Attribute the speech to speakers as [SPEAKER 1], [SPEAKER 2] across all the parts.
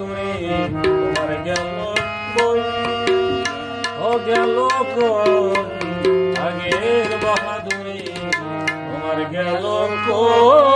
[SPEAKER 1] দূরে তোমার গেল ও গেল আগের বাহাদুরে তোমার গেল কো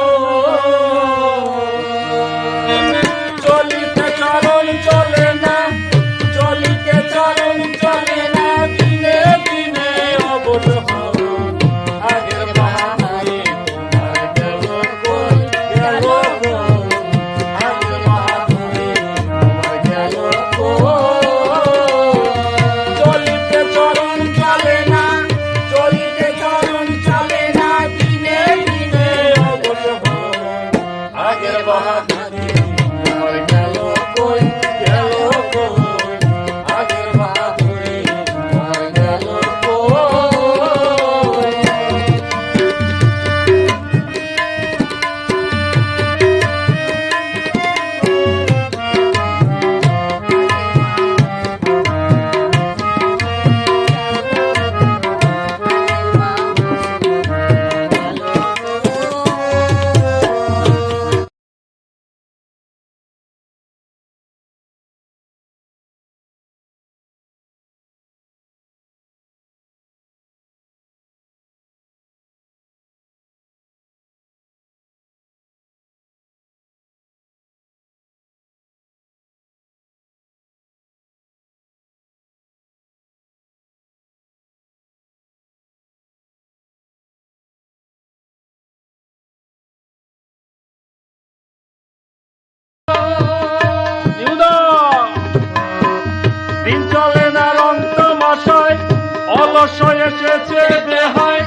[SPEAKER 1] সদস্য এসেছে দেহায়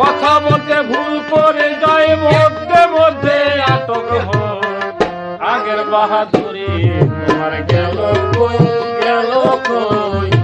[SPEAKER 1] কথা বলতে ভুল করে যায়, মধ্যে মধ্যে আটক আগের বাহাদুরি তোমার গেল কই গেল কই?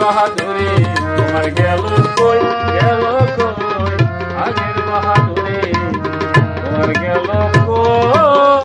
[SPEAKER 1] বাহাদুরি তোমার গেল কই